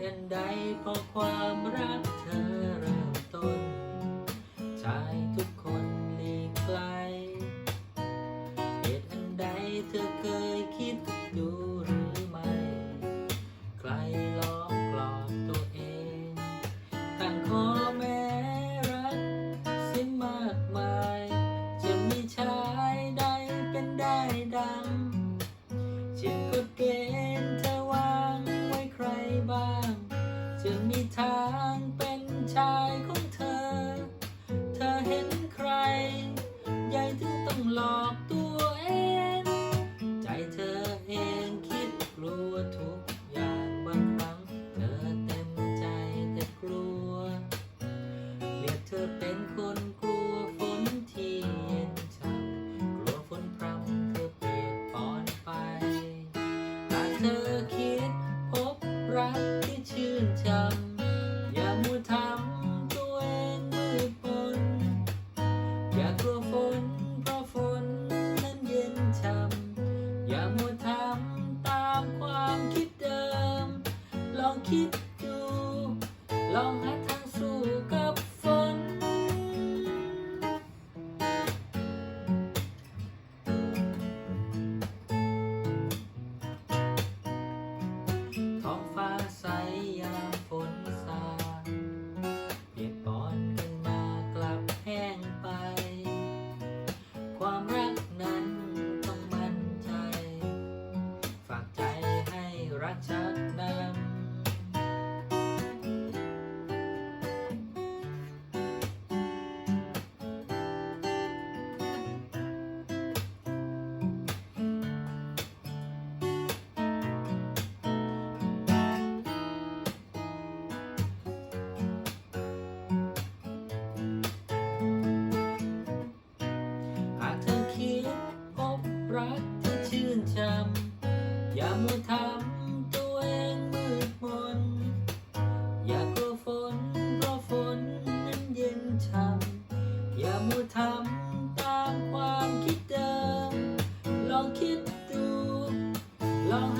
ตุอันใดเพราะความรักเธอเริ่มต้นชายทุก อกตัวเอง ใจเธอเองคิดกลัวทุกอย่างบางครั้ง เธอเต็มใจแต่กลัว เรียกเธอเป็นคนกลัวฝนที่เย็นช่ำกลัวฝนพรำเธอเปียกปอนไปหากเธอคิดพบรักที่ชื่นชำ อย่ามัวทำตามความคิดเดิม ลองคิดดู ลองหา รักที่ชื่นชมอย่ามัวทำตัวเองมืดมน อย่ากลัวฝนเพราะฝนนั้นเย็นช่ำอย่ามัวทำตามความคิดเดิม ลองคิดดู ลองห